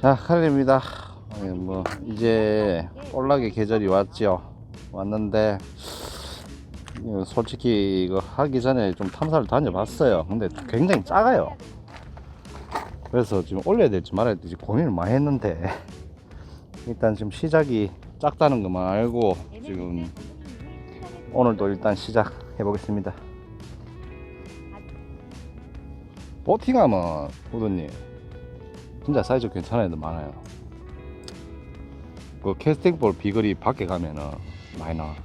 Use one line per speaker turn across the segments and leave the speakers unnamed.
자, 칼입니다. 뭐 이제 볼락의 계절이 왔죠. 왔는데 솔직히 이거 하기 전에 좀 탐사를 다녀봤어요. 근데 굉장히 작아요. 그래서 지금 올려야 될지 말아야 될지 고민을 많이 했는데 일단 지금 시작이 작다는 것만 알고 지금 오늘도 일단 시작해 보겠습니다. 보팅하면 후드님 진짜 사이즈 괜찮은 애들 많아요. 그 캐스팅볼 비거리 밖에 가면은 많이 나와.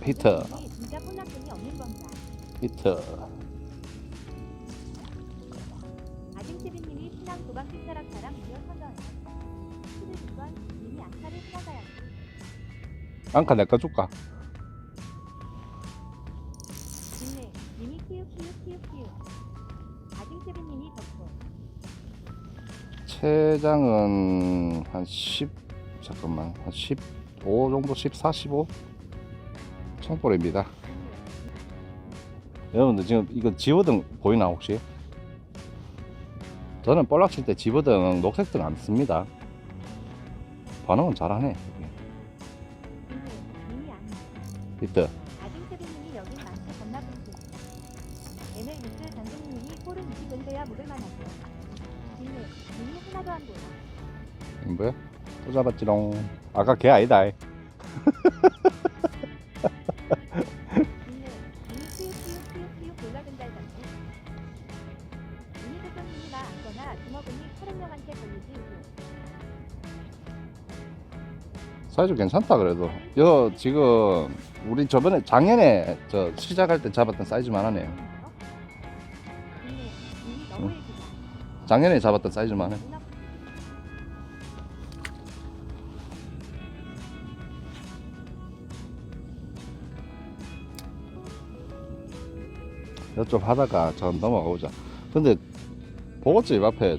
피터.
진짜
앙카 내거 줄까?
님이 키우 키우 키우 키우. 아징체비님이 덕후.
체장은 한 10, 잠깐만, 한 15 정도, 14, 15? 청볼입니다. 여러분들 지금 이거 지워등 보이나 혹시? 저는 볼락 칠때 지워등 녹색등 안 씁니다. 반응은 잘하네.
안.
히트.
아징체비님이 여긴 많지 겁나 분수. ML 미스 장동님이 꼴은 20은 돼야 묵을 만하죠. 진네 님이 하나도 안 보여.
뭐야? 또 잡았지롱. 아까 걔 아니다.
진네 키우 키우 골라든 잘 잡네. 님이 대표님이 나 안거나 주먹은이 서른 명한테 걸리지.
사이즈 괜찮다 그래도. 여 지금 우리 저번에 작년에 저 시작할 때 잡았던 사이즈만 하네요. 작년에 잡았던 사이즈만 해. 이쪽 하다가 저 넘어가 보자. 근데 보고집 앞에.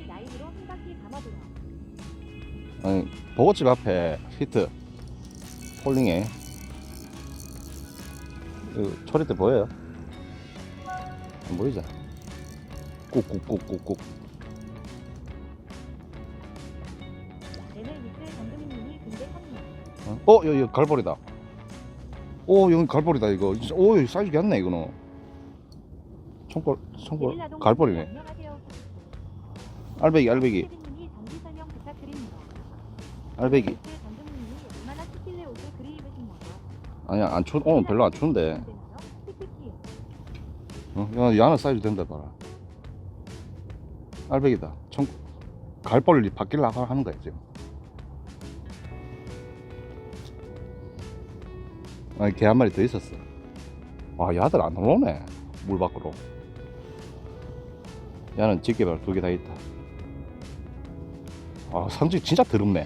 아니 보고집 앞에 히트 이거 초리 때 보여요? 안 보이죠? 꾹꾹꾹꾹꾹
선물.
어? 여기 갈보리다 오 여기 갈보리다 이거 오 여기 사이즈 괜네 이거는
게릴라동
갈보리네
안녕하세요.
알배기 알배기. 알배기 아니야 안 추, 오늘 별로 안 추운데. 어? 야, 이 안에 사이즈 된다 봐라. 알배기다. 총 갈벌리 바뀔라 하는 거야 지금. 아니 개 한 마리 더 있었어. 와 야들 안 올라오네 물 밖으로. 야는 집게발 두 개 다 있다. 아 성질 진짜 더럽네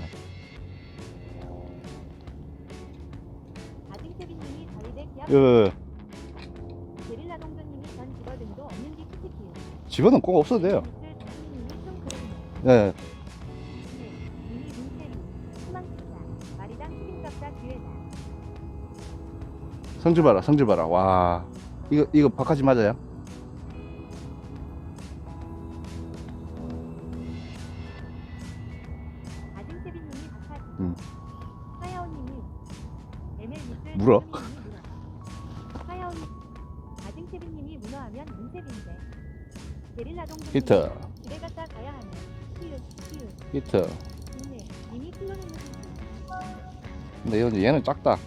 그
게릴라 동전님이 전 집어등도 없는 게 키키키.
집어는 꼭 없어도 돼요
그러네요.
예
네.
성질 봐라 성질 봐라 와 이거 이거 바카지 맞아요?
아징세빈님이 문어하면 문세빈데. 게릴라 동전.
히트
집에 갔다 가야 하네. 키읔, 키읔.
히트
좋네. 이미 클로는
근데 얘는, 얘는 작다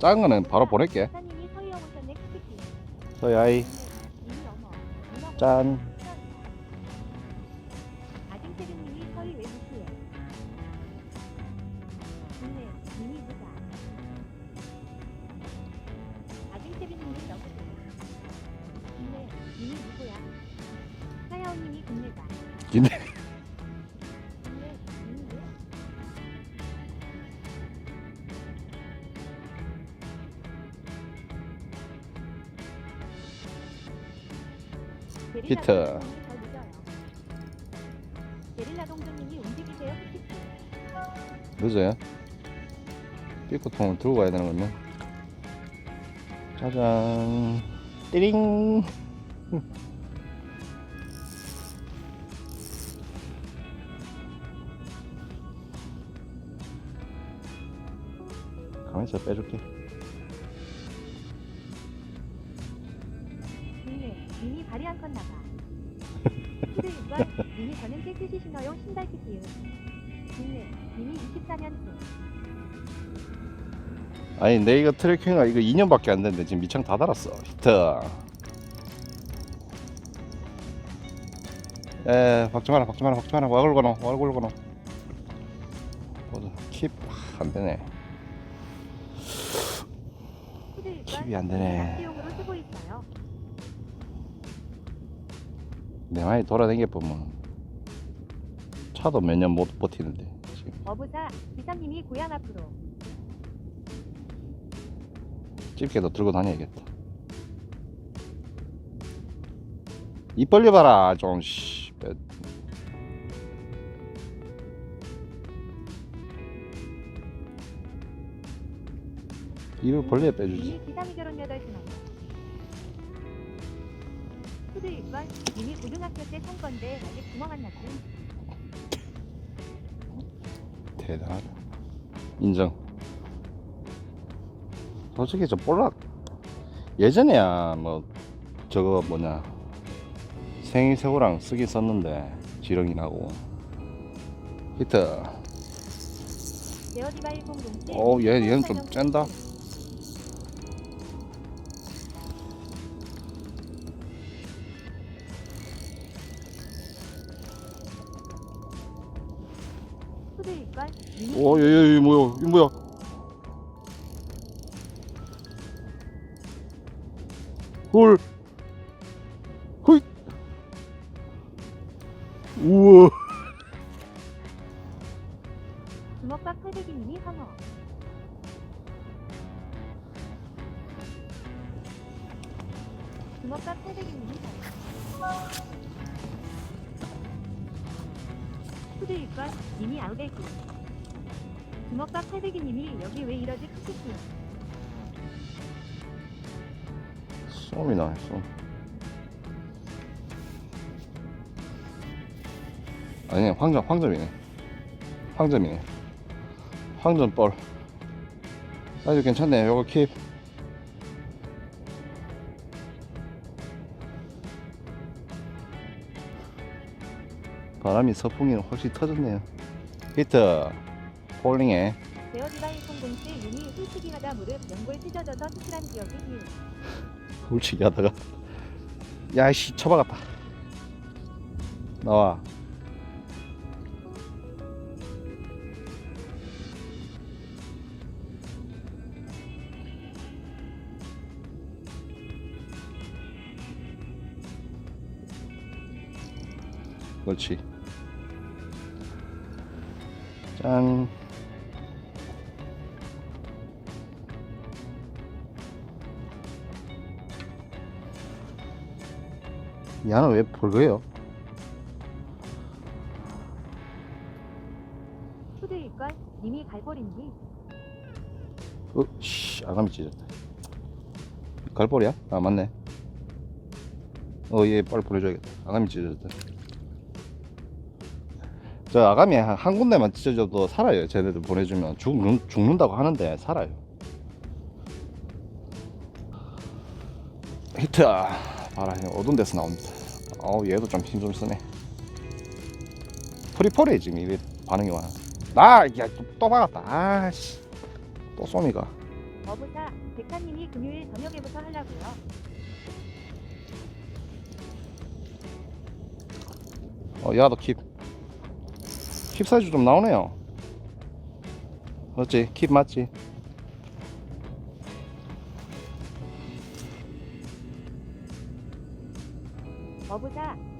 작은 거는 바로 보낼게
사님이 서희영 오셨네 키키키.
저희 아이
이미 어머. 문어
짠
키키키.
그죠? 삐꾸통을 들고 가야 되는 거면 짜잔 띠링 가만히 있어 빼줄게
푸드 이걸 이미 저는 깨끗이 신어용 신발 키티요. 네, 이미 24년생.
아니 내 이거 트래킹가 이거 2년밖에 안 됐는데 지금 밑창 다 달았어. 히트. 에 박지 마라 박지 마라 박지 마라. 와글 거노 와글 거노 킵 안되네. 킵이 안 되네. 내 많이 돌아다녀 보면 차도 몇 년 못 버티는데 지금
어부사 기사님이 고향 앞으로.
집게도 들고 다녀야겠다 입 벌려봐라 좀 씨. 빼- 입을 벌려야 빼주지
이미 기사미 결혼 8시나. 푸드 이걸 이미 고등학교 때 산 건데 아직 구멍 안 났음.
대단하다 인정 솔직히 저 볼락 예전에야 뭐 저거 뭐냐 생이새우랑 쓰긴 썼는데 지렁이 나고 히트
1007.
어, 얘- 얘는 좀 짠다.
걸
오, 얘, 얘, 얘 뭐야? 이 뭐야? 헐. 헐. 우와. 쏨이 나, 쏨. 아니, 황점, 황점이네. 황점이네. 황점 뻘. 아주 괜찮네. 요거 킵. 바람이 서풍이는 확실히 터졌네요. 히트. 폴링에.
네어디바 1007 님이 훌치기 하다 무릎 연골 찢어져서 수술한 기억이 유.
울치기 하다가. 야이씨 쳐박았다. 나와. 그렇지. 짠 야는 왜 벌거예요?
푸드 일걸 님이 갈고리니.
어, 씨, 아가미 찢었다. 갈보리야? 아, 맞네. 어, 얘 빨리 보내줘야겠다. 아가미 찢어졌다. 저 아가미 한, 한 군데만 찢어져도 살아요. 쟤네들 보내주면 죽는, 죽는다고 하는데 살아요. 히트! 봐라, 얘 어두운 데서 나옵니다. 어우, 얘도 좀 힘 좀 쓰네. 프리폴이 지금 이게 반응이 와. 나, 야, 또, 또 박았다. 아씨. 또 쏘미가.
어부사 백화님이 금요일 저녁에부터 하려고요.
어, 야도 킵. 킵 사이즈 좀 나오네요. 맞지? 킵 맞지?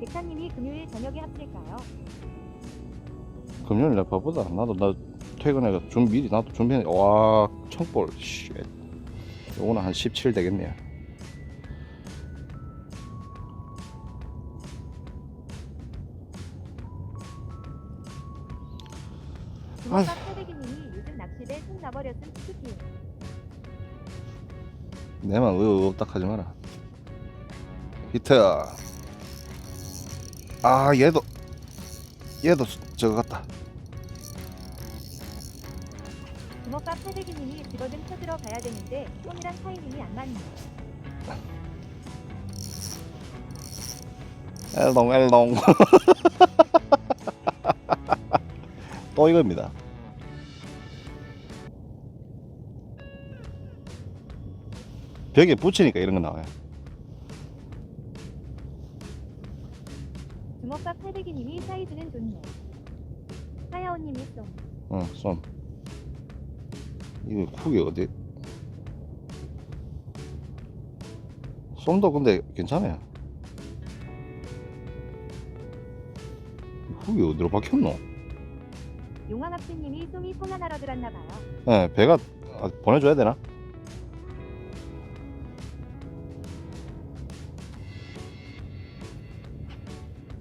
백화님이 금요일 저녁에 합칠까요?
금요일 날 바쁘다. 나도 나 퇴근해가 좀 미리 나도 준비해. 와, 청볼. 쉣. 요거는 한 17 되겠네요.
주먹밥 팔배기님이 가버렸음 스키.
내만 의없다 하지 마라 히트 아 얘도 얘도 저거 같다.
주먹과 팔대기님이 집어든 쳐들어 가야 되는데 똥이랑 타이밍이 안 맞네.
엘동 엘동 또 이겁니다. 벽에 붙이니까 이런 거 나와요
주먹과 팔대기님이 사이즈는 좋네. 하야오님이 좀.
어, 쏨. 이거 쿡이 어디? 쏨도 근데 괜찮아요. 쿡이 어디로 박혔노?
용왕학생님이 쏨이 성안하러 들었나 봐요.
예, 배가 아, 보내줘야 되나?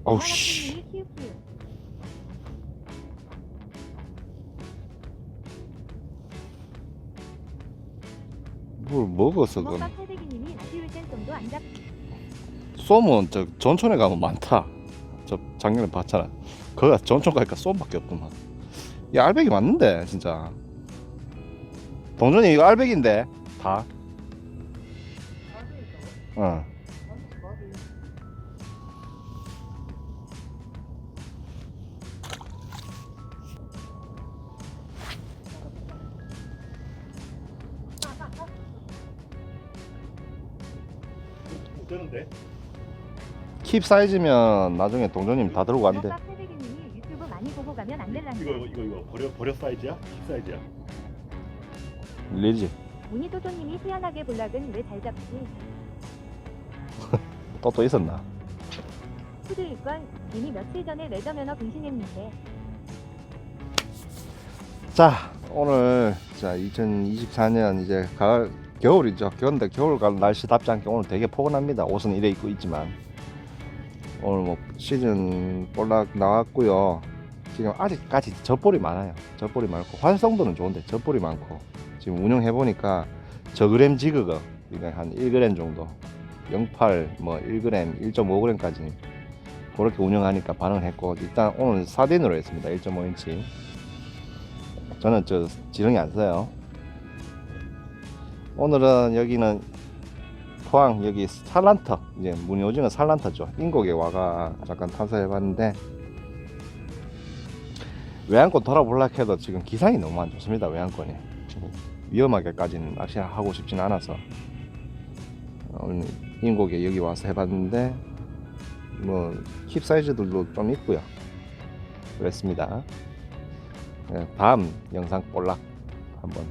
어우 씨.
용왕학생님이 키우키우.
뭘 먹었어
잡히.
쏨은 저 전촌에 가면 많다. 저 작년에 봤잖아. 거기가 전촌 가니까 쏨밖에 없더만. 이 알배기 맞는데 진짜. 동전이 이거 알배기인데 다. 어. 킵 사이즈면 나중에 동전님 다 들고 간대.
주먹과 팔대기님이 유튜브 많이 보고 가면 안 될란다.
이거 이거 이거 버려 버려 사이즈야? 킥 사이즈야?
리지.
무늬도도님이 희한하게 볼락은 왜 잘 잡지?
또 또 있었나?
후드일걸 이미 며칠 전에 레저 면허 분신했는데
자 오늘 자 2024년 이제 가을 겨울이죠 그런데 겨울 갈 날씨답지 않게 오늘 되게 포근합니다 옷은 이래 입고 있지만 오늘 뭐 시즌 볼락 나왔고요. 지금 아직까지 젖볼이 많아요. 젖볼이 많고 활성도는 좋은데 젖볼이 많고 지금 운영해 보니까 저그램 지그가 그러니까 한 1g 정도 0.8 뭐 1g 1.5g까지 그렇게 운영하니까 반응을 했고 일단 오늘 사딘으로 했습니다. 1.5인치. 저는 저 지렁이 안 써요. 오늘은 여기는 포항 여기 살란터 이제 문이 오징어 살란터죠. 인곡에 와가 잠깐 탐사해 봤는데 외양권 돌아볼라 해도 지금 기상이 너무 안 좋습니다. 외양권이 위험하게까지는 낚시하고 싶진 않아서 오늘 인곡에 여기 와서 해봤는데 뭐킵 사이즈들도 좀 있고요. 그랬습니다. 예, 다음 영상 볼락 한번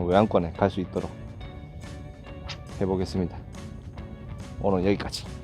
외양권에 갈 수 있도록 해보겠습니다. 오늘 여기까지.